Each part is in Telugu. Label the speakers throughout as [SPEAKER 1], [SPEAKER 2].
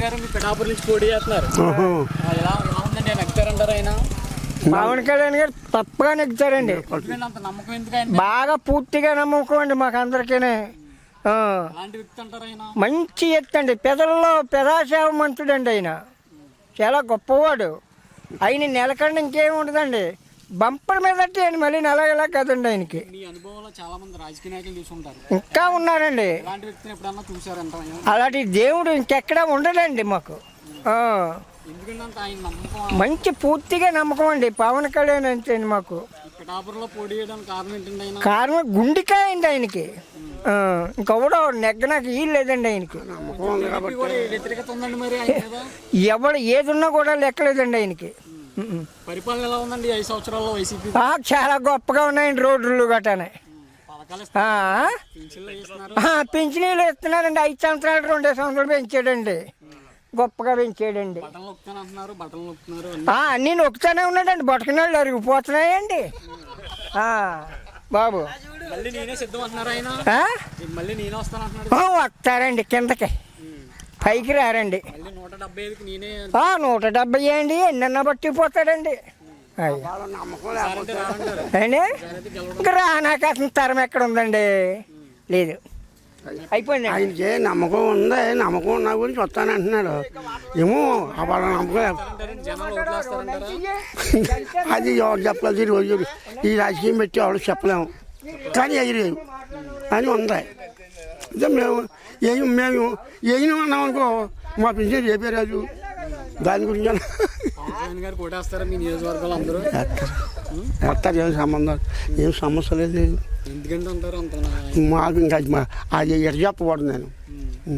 [SPEAKER 1] కళ్యాణ్ గారు మీ పిఠాపురం నుంచి పోటీ చేస్తున్నారు. ఆ, ఎలా ఎలా ఉందండి? ఆయన ఎక్కుతారంటారు ఆయన?
[SPEAKER 2] పవన్ కళ్యాణ్ గారు. తప్పగా నెగ్గుతారండి.
[SPEAKER 1] అంత నమ్మకం
[SPEAKER 2] బాగా పూర్తిగా నమ్మకం అండి మాకు అందరికీ
[SPEAKER 1] ఎలాంటి వ్యక్తి అంటారు ఆయన?
[SPEAKER 2] మంచి ఎత్తు అండి. పెదల్లో పెదాసేవ మంతుడండి ఆయన. చాలా గొప్పవాడు. ఆయన నెలకండి ఇంకేం ఉండదండి. బంపర్ మీద ఆయన మళ్ళీ నెల ఎలా కదండి ఆయనకి.
[SPEAKER 1] మీ అనుభవంలో చాలా మంది రాజకీయ నాయకులు చూసుంటారు.
[SPEAKER 2] ఇంకా ఉన్నారండి.
[SPEAKER 1] ఎలాంటి వ్యక్తిని ఎప్పుడన్నా చూసారంట ఆయన?
[SPEAKER 2] అలాంటి దేవుడు ఇంకెక్కడా ఉండడండి మాకు. ఆ,
[SPEAKER 1] ఎందుకంటే అంత ఆయన నమ్మకం
[SPEAKER 2] మంచి పూర్తిగా నమ్మకం అండి. పవన్ కళ్యాణ్ అంటే మాకు.
[SPEAKER 1] కారణం
[SPEAKER 2] గుండికాయ అండి ఆయనకి. ఆ, ఇంకెవడో నెగ్గనాక వీలు లేదండి ఆయనకి. ఎవడు ఏదున్నా కూడా లెక్కలేదండి ఆయనకి.
[SPEAKER 1] పరిపాలన ఎలా ఉందండి ఐదు సంవత్సరాల్లో వైసీపీ?
[SPEAKER 2] చాలా గొప్పగా ఉన్నాయండి రోడ్లు ఆ,
[SPEAKER 1] పింఛన్లు
[SPEAKER 2] ఇస్తున్నారండి. ఐదు సంవత్సరాలు రెండే సంవత్సరాలు పెంచాడండి. గొప్పగా పెంచాడండి.
[SPEAKER 1] బట్టలు నొక్కుతాను
[SPEAKER 2] ఉన్నాడండి. బొటకనాళ్ళు అరిగిపోతున్నాయండి. బాబు.
[SPEAKER 1] మళ్ళీ నేనే సిద్ధం అంటున్నారు ఆయన.
[SPEAKER 2] ఆ?
[SPEAKER 1] మళ్ళీ నేనే వస్తాను అంటున్నాడు.
[SPEAKER 2] ఆ, వస్తారండి కిందకి. పైకి రారండి.
[SPEAKER 1] నూట డెబ్బై
[SPEAKER 2] అండి ఎన్నన్నా పట్టిపోతాడండి. అండి
[SPEAKER 1] సారైతే గెలవడం
[SPEAKER 2] ఇంకా రానాక అసలు తరం ఎక్కడ ఉందండి? లేదు. అయిపోయింది
[SPEAKER 3] ఆయనకి నమ్మకం ఉంది? నమ్మకం ఉన్న గురించి వస్తాను అంటున్నాడు. ఏమో వాళ్ళ నమ్మకం అది ఎవరు చెప్పలేదు? రోజు ఈ రాజకీయం పెట్టి ఎవరు చెప్పలేము. కానీ ఎగిరేవు అని ఉంది. అదే మేము ఏం మేము ఏం అన్నాం అనుకో మా పింఛన్ రేపే రాజు దాని గురించి వేస్తారు ఏం సంబంధం ఏం సమస్య లేదు మాకు ఇంకా అది ఎడ చెప్పకూడదు నేను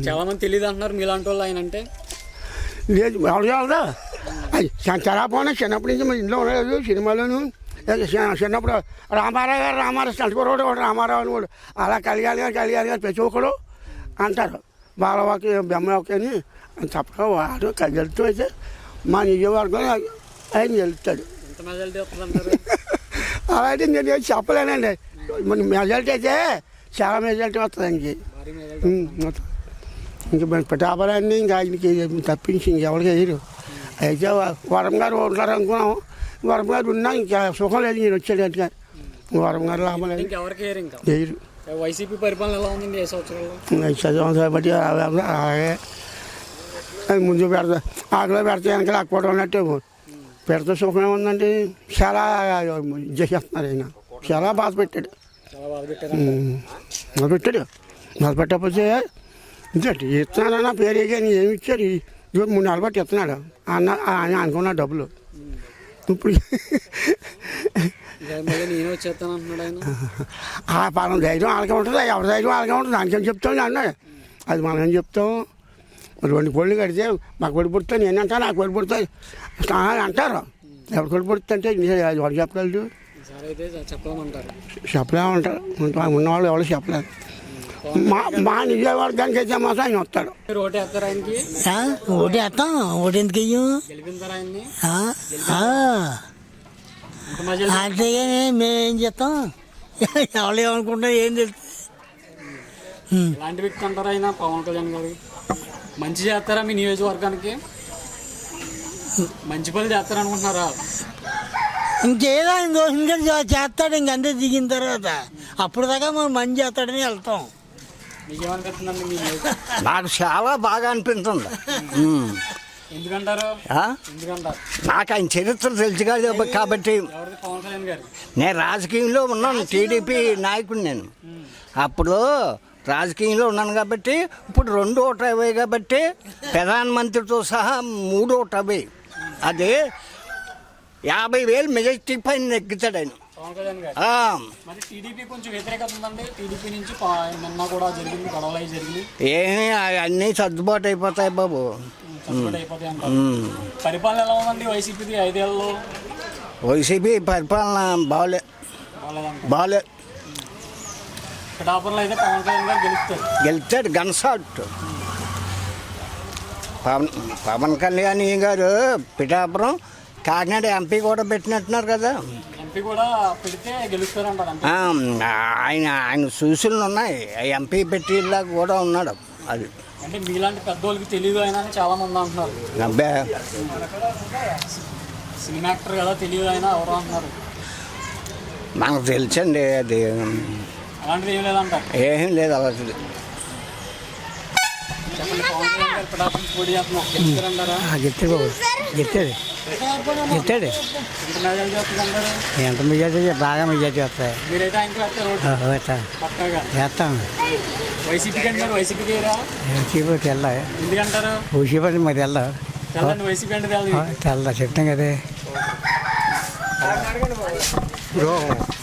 [SPEAKER 1] చాలా మంది తెలియదు అంటున్నారు మీలాంటి వాళ్ళు ఆయన అంటే
[SPEAKER 3] లేదు ఎవరు చేయాలరా అది చరాపోయినా చిన్నప్పటి నుంచి మా ఇంట్లో ఉండలేదు సినిమాలోను చిన్నప్పుడు రామారావు గారు రామారావు సంతకూరవాడు వాడు రామారావు అని వాడు అలా కలిగాలి గారు కలిగాలి గారు ప్రతి ఒక్కరు అంటారు. బాలవాకి బెమ్మవాకి అని తప్పక వాడు గెలుతూ అయితే మా నిజవర్గం ఆయన గెలుస్తాడు. అలా అయితే నేను చెప్పలేనండి. మన మెజారిటీ అయితే చాలా మెజారిటీ వస్తుంది ఆయనకి. ఇంక మన పిఠాపురాన్ని ఇంకా ఆయనకి తప్పించి ఇంకెవరికి వేయరు. అయితే వరం గారు ఉంటారు అనుకున్నాం వరం గారు ఉన్నా ఇంకా సుఖం లేదు నేను వచ్చాడు అంటే వరం గారు లాభం లేదు
[SPEAKER 1] ఇంకెవరికి ఇంకా వైసీపీ పరిపాలన ఎలా ఉందండి ఏ సంవత్సరాల్లో
[SPEAKER 3] చదివాం బట్టి అలాగే ముందు పెడతా ఆకులో పెడితే వెనక లాక్కోవడం అన్నట్టు పెడితే సుఖమే ఉందండి చాలా చేసేస్తున్నారు ఆయన చాలా బాధ పెట్టాడు
[SPEAKER 1] బాధ
[SPEAKER 3] పెట్టాడు మొదలు పెట్టకపోతే ఇంకటి ఇస్తున్నాడన్న పేరు కానీ ఏమి ఇచ్చాడు ఇదిగో మూడు నెలలు బట్టి ఇస్తున్నాడు అన్న ఆయన అనుకున్న డబ్బులు ఇప్పుడు
[SPEAKER 1] ఇంకా మళ్ళీ నేనే వచ్చేస్తాను అంటున్నాడు ఆయన.
[SPEAKER 3] ఆ పలం ధైర్యం వాళ్ళకే ఉంటుంది ఎవరి ధైర్యం వాళ్ళకే ఉంటుంది దానికేం చెప్తాం అన్నాడు అది మనం ఏం చెప్తాం రెండు కోళ్ళు కడితే మాకు కొడి పుడితే నేను అంటాను నాకు కొడి పుడతాయి. అంటారు. ఎవరు కొడి పుడితే అంటే
[SPEAKER 1] అయితే చెప్పలేమంటారు.
[SPEAKER 3] చెప్పలేమంటారు. ఉన్నవాళ్ళు ఎవరు చెప్పలేదు మా మా నిజవర్గానికి అయితే మాత్రం ఆయన వస్తాడు.
[SPEAKER 1] మీరు ఓటు వేస్తారు ఆయనకి?
[SPEAKER 4] ఆ, ఓటు వేస్తాం. ఓటు ఎందుకు వెయ్యం?
[SPEAKER 1] గెలిపించారు ఆయన్ని?
[SPEAKER 4] ఆ ఆ,
[SPEAKER 1] ఎంత మెజారిటీ
[SPEAKER 4] అంతేగాని మేమేం చేస్తాం? ఎవరు ఏమనుకుంటా ఏం తెలుస్తుంది
[SPEAKER 1] ఎలాంటి వ్యక్తి అంటారు ఆయన? పవన్ కళ్యాణ్ గారు? మంచి చేస్తారా మీ నియోజకవర్గానికి? మంచి పనులు చేస్తారనుకుంటున్నారా?
[SPEAKER 4] ఇంకేదో ఆయన దోషంగా చే- చేస్తాడు ఇంకంతే దిగిన తర్వాత. అప్పుడు దాకా మనం మంచి చేస్తాడని వెళ్తాం.
[SPEAKER 5] నాకు చాలా బాగా?
[SPEAKER 1] ఎందుకంటారు?
[SPEAKER 5] నాకు ఆయన చరిత్ర తెలుసు కదా కాబట్టి నేను రాజకీయంలో ఉన్నాను టీడీపీ నాయకుడు నేను. అప్పుడు రాజకీయంలో ఉన్నాను కాబట్టి ఇప్పుడు రెండు ఓట అవే కాబట్టి ప్రధానమంత్రితో సహా మూడు ఓట అవే. అది యాభై వేలు మెజార్టీ పైన నెగ్గుతాడు ఆయన. ఏమీ అన్నీ సర్దుబాటు అయిపోతాయి బాబు.
[SPEAKER 1] సపోర్ట్ అయిపోతాయి అంటారు.
[SPEAKER 5] ఉమ్.
[SPEAKER 1] పరిపాలన ఎలా ఉందండి వైసీపీది ఐదేళ్ళలో?
[SPEAKER 5] వైసీపీ పరిపాలన బాగలే బాగలే
[SPEAKER 1] పిఠాపురంలో అయితే పవన్ కళ్యాణ్ గారు
[SPEAKER 5] గన్సాట్ పవన్ పవన్ కళ్యాణ్ గారు పిఠాపురం కాకినాడ ఎంపీ కూడా పెట్టినట్టున్నారు కదా.
[SPEAKER 1] ఎంపీ కూడా పెడితే
[SPEAKER 5] ఆ, ఆయన ఆయన సూచనలు ఉన్నాయి. ఎంపీ పెట్టేలా కూడా ఉన్నాడు అది.
[SPEAKER 1] అంటే మీలాంటి పెద్దోళ్ళకి తెలియదు అని చాలా మంది అంటున్నారు.
[SPEAKER 5] అబ్బే.
[SPEAKER 1] సినిమా యాక్టర్ కదా తెలియదు అయినా ఎవరు అంటున్నారు.
[SPEAKER 5] మనకు తెలుసండి అది.
[SPEAKER 1] అలాంటిది ఏం లేదంటారు
[SPEAKER 5] ఏం లేదు అలాంటిది.
[SPEAKER 1] చెప్పండి పవన్ కళ్యాణ్ గారు పోటీ గెలుస్తారంటారా? చేస్తుందంటారు
[SPEAKER 2] ఎంత మెజార్టీ బాగా మెజార్టీ వస్తాయి చేస్తాం
[SPEAKER 1] వైసీపీకి అంటారు? వైసీపీ
[SPEAKER 2] ఊసిపడి మరి
[SPEAKER 1] అంటే తెల్లది
[SPEAKER 2] తెల్ల చెప్తాం కదే.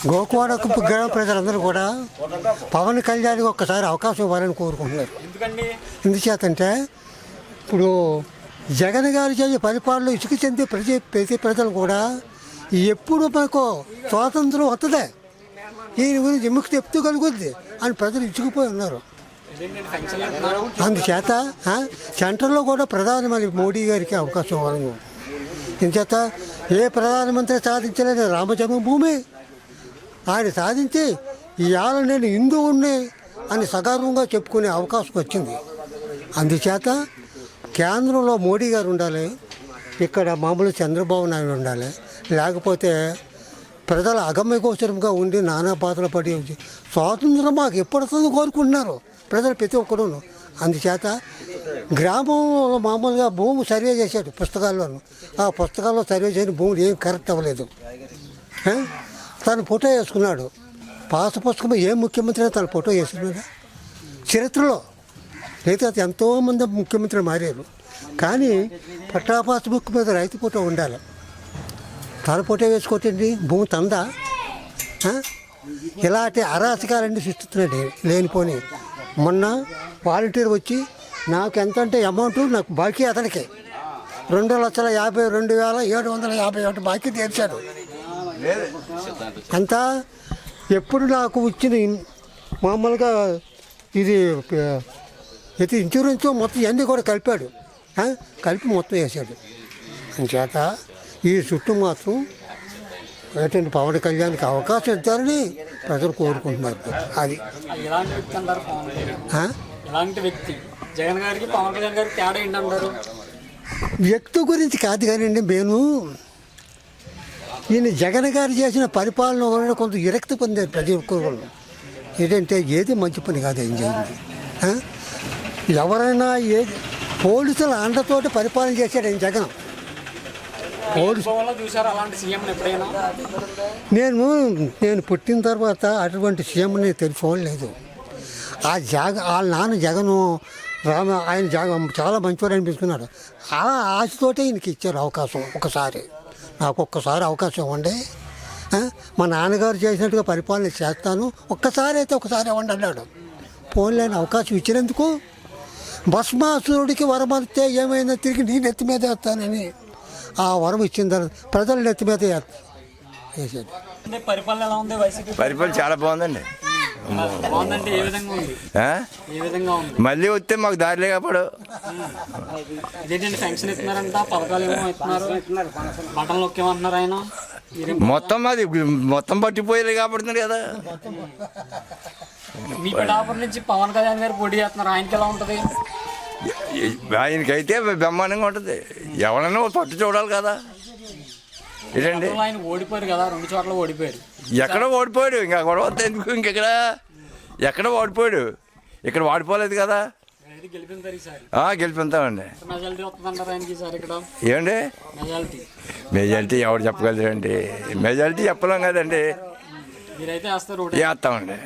[SPEAKER 6] గోకువాడ గ్రామ ప్రజలందరూ కూడా పవన్ కళ్యాణ్కి ఒక్కసారి అవకాశం ఇవ్వాలని కోరుకుంటున్నారు.
[SPEAKER 1] ఎందుకండి?
[SPEAKER 6] ఎందుచేతంటే ఇప్పుడు జగన్ గారు చేసే పరిపాలన ఇసుక చెందే ప్రతి ప్రతి ప్రజలు కూడా ఎప్పుడు మనకు స్వాతంత్రం వస్తుంది దీని గురించి ఎముకు చెప్తూ కలుగుద్ది అని ప్రజలు ఇచ్చుకుపోయి ఉన్నారు. అందుచేత సెంటర్లో కూడా కూడా ప్రధానమంత్రి మోడీ గారికి అవకాశం ఇవ్వాలి ఇంచేత ఏ ప్రధానమంత్రి సాధించలేని రామజన్మభూమి ఆయన సాధించి ఇవాళ నేను హిందువుని అని సగర్వంగా చెప్పుకునే అవకాశం వచ్చింది. అందుచేత కేంద్రంలో మోడీ గారు ఉండాలి ఇక్కడ మామూలు చంద్రబాబు నాయుడు ఉండాలి లేకపోతే ప్రజల అగమ్యగోచరంగా ఉండి నానా బాధలు పడి స్వాతంత్రం మాకు ఎప్పుడొస్తుందో కోరుకుంటున్నారు ప్రజలు ప్రతి ఒక్కరూ అందుచేత గ్రామంలో మామూలుగా భూమి సర్వే చేశాడు పుస్తకాల్లోనూ. ఆ పుస్తకాల్లో సర్వే చేయని భూములు ఏం కరెక్ట్ అవ్వలేదు. తను ఫోటో వేసుకున్నాడు. పాత పుస్తకం ఏ ముఖ్యమంత్రి అయినా తన ఫోటో వేసుకున్నాడు? చరిత్రలో లేదా ఎంతోమంది ముఖ్యమంత్రి మారారు. కానీ పట్టాపాస్ బుక్ మీద రైతు ఫోటో ఉండాలి. తన ఫోటో వేసుకోవటండి భూమి తందా? ఇలాంటి అరాచకాలన్నీ సృష్టిస్తున్నాడు లేనిపోని. మొన్న వాలంటీర్ వచ్చి నాకు ఎంత అంటే అమౌంట్ నాకు బాకీ అతనికి. రెండు లక్షల యాభై రెండు వేల ఏడు వందల యాభై ఒకటి బాకీ తీర్చాడు అంత ఎప్పుడు నాకు వచ్చిన మామూలుగా ఇది ప- ఇది ఇన్సూరెన్స్ మొత్తం ఇవన్నీ కూడా కలిపాడు? కలిపి మొత్తం వేసాడు అంచేత ఈ చుట్టూ మాత్రం ఏంటంటే పవన్ కళ్యాణ్కి అవకాశం ఇద్దారని ప్రజలు కోరుకుంటున్నారు. అది.
[SPEAKER 1] వ్యక్తి జగన్ గారికి పవన్ కళ్యాణ్ గారికి తేడా ఏంటంటారు
[SPEAKER 6] వ్యక్తి గురించి కాదు కానివ్వండి నేను ఈయన జగన్ గారు చేసిన పరిపాలన వలన కొంత విరక్తి పొందారు ప్రతి ఒక్కరు ఏంటంటే ఏది మంచి పని కాదు ఏం చేయండి? ఎవరైనా ఏ పోలీసుల అండతోటి పరిపాలన చేశాడు ఆయన జగన్.
[SPEAKER 1] సీఎం
[SPEAKER 6] నేను నేను పుట్టిన తర్వాత అటువంటి సీఎంని తెలుసుకోలేదు ఆ జగ వాళ్ళ నాన్న జగను రామ ఆయన జగన్ చాలా మంచివాడు అనిపించుకున్నాడు ఆ ఆశతోటే ఈయనకి ఇచ్చారు అవకాశం ఒకసారి. నాకు ఒక్కసారి అవకాశం ఇవ్వండి? మా నాన్నగారు చేసినట్టుగా పరిపాలన చేస్తాను. ఒక్కసారి అయితే ఒకసారి ఇవ్వండి అన్నాడు. పోన్లేని అవకాశం ఇచ్చినందుకు భస్మాసురుడికి వరం అంతే ఏమైనా తిరిగి నీ నెత్తి మీద వేస్తానని. ఆ వరం ఇచ్చిన తర్వాత ప్రజల నెత్తి మీద వేసాడు
[SPEAKER 1] అంటే పరిపాలన ఎలా ఉంది వైసీపీ?
[SPEAKER 7] పరిపాలన చాలా బాగుందండి.
[SPEAKER 1] బాగుందంటే ఏ విధంగా ఉంది?
[SPEAKER 7] ఆ?
[SPEAKER 1] ఏ విధంగా ఉంది?
[SPEAKER 7] మళ్ళీ వస్తే మాకు దారిలే కాపాడు
[SPEAKER 1] ఇదేంటంటే పెన్షన్ ఇస్తున్నారంట? పథకాలు ఏమో ఇస్తున్నారు? బటన్ నొక్కేమంటున్నారు ఆయన? మీరేం-
[SPEAKER 7] మొత్తం అది మొత్తం పట్టిపోయేది కాబడుతుంది కదా.
[SPEAKER 1] మీ పిఠాపురం నుంచి పవన్ కళ్యాణ్ గారు పోటీ చేస్తున్నారు. ఆయనకి ఎలా ఉంటుంది?
[SPEAKER 7] ఆయనకైతే బ్రహ్మాండంగా ఉంటుంది. ఎవరైనా పట్టు చూడాలి కదా. ఏంటండి?
[SPEAKER 1] ఆయన ఓడిపోయారు కదా రెండు చోట్ల ఓడిపోయారు
[SPEAKER 7] ఎక్కడ ఓడిపోయాడు? ఇంకా గొడవ ఎందుకు? ఇంకెక్కడ ఎక్కడ ఓడిపోయాడు? ఇక్కడ ఓడిపోలేదు కదా. గెలిపిస్తామండి ఏమండి?
[SPEAKER 1] మెజారిటీ
[SPEAKER 7] ఎవరు చెప్పగలరండి? మెజారిటీ చెప్పలేం కదండి. వేస్తామండి.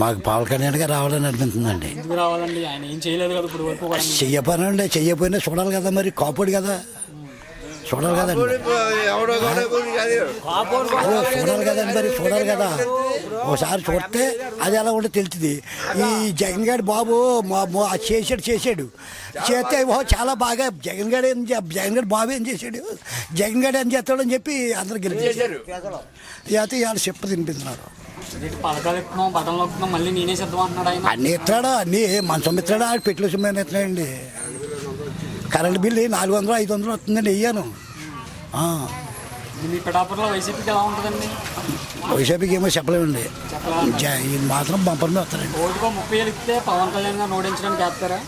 [SPEAKER 1] మీకు
[SPEAKER 8] పవన్ కళ్యాణ్ గారు రావాలని అనిపిస్తుందండి
[SPEAKER 1] ఎందుకు రావాలండి? ఆయన ఏం చేయలేదు కదా ఇప్పుడు వరకు కూడా.
[SPEAKER 8] చెయ్యపోనండి చెయ్యపోయినా చూడాలి కదా మరి కాపాడు కదా. చూడాలి కదండి. అదే చూడాలి కదండి మరి చూడాలి కదా. ఒకసారి చూస్తే అది ఎలా ఉంటుందో తెలుస్తుంది. ఈ జగన్ గారి బాబు మా- చేసాడు చేసాడు. చేస్తే ఓ చాలా బాగా జగన్ గారు ఏం చే- జగన్ గారు బాబు ఏం చేశాడు జగన్ గారు ఏం చేస్తాడని చెప్పి అందరు గెలిచేశారు అయితే ఇవాళ చెప్పు తినిపిస్తున్నారు.
[SPEAKER 1] పథకాలు ఇస్తున్నాం బటన్ నొక్కుతున్నాం మళ్ళీ నేనే సిద్ధం అంటున్నాడు ఆయన
[SPEAKER 8] అన్ని ఇస్తాడా అన్ని మంచం ఇస్తాడా పెట్టుల సిమెంట్ ఇస్తున్నాడండి కరెంట్ బిల్లు నాలుగు వందలు ఐదు వందలు వస్తుందండి వెయ్యాను
[SPEAKER 1] మీ పిఠాపురంలో వైసీపీకి ఎలా ఉంటుందండి?
[SPEAKER 9] వైసీపీకి ఏమో చెప్పలేమండి. ఇది మాత్రం బంపర్ వస్తారండి.
[SPEAKER 1] ఓటుకో ముప్పై వేలు ఇస్తే పవన్ కళ్యాణ్ గారిని ఓడించడానికి వేస్తారా?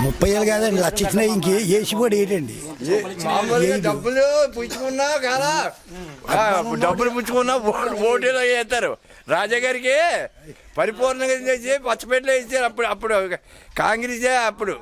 [SPEAKER 9] ముప్పై ఏళ్ళు కాదండి లక్ష ఇచ్చినా ఇంకే ఏసిపోడు ఏంటండి
[SPEAKER 8] మామూలుగా డబ్బులు పుచ్చుకున్నా కదా? డబ్బులు పుచ్చుకున్నా ఓటీలో వేస్తారు రాజా గారికి పరిపూర్ణంగా చేసి పచ్చపెట్టలో ఇచ్చారు అప్పుడు అప్పుడు కాంగ్రెసే అప్పుడు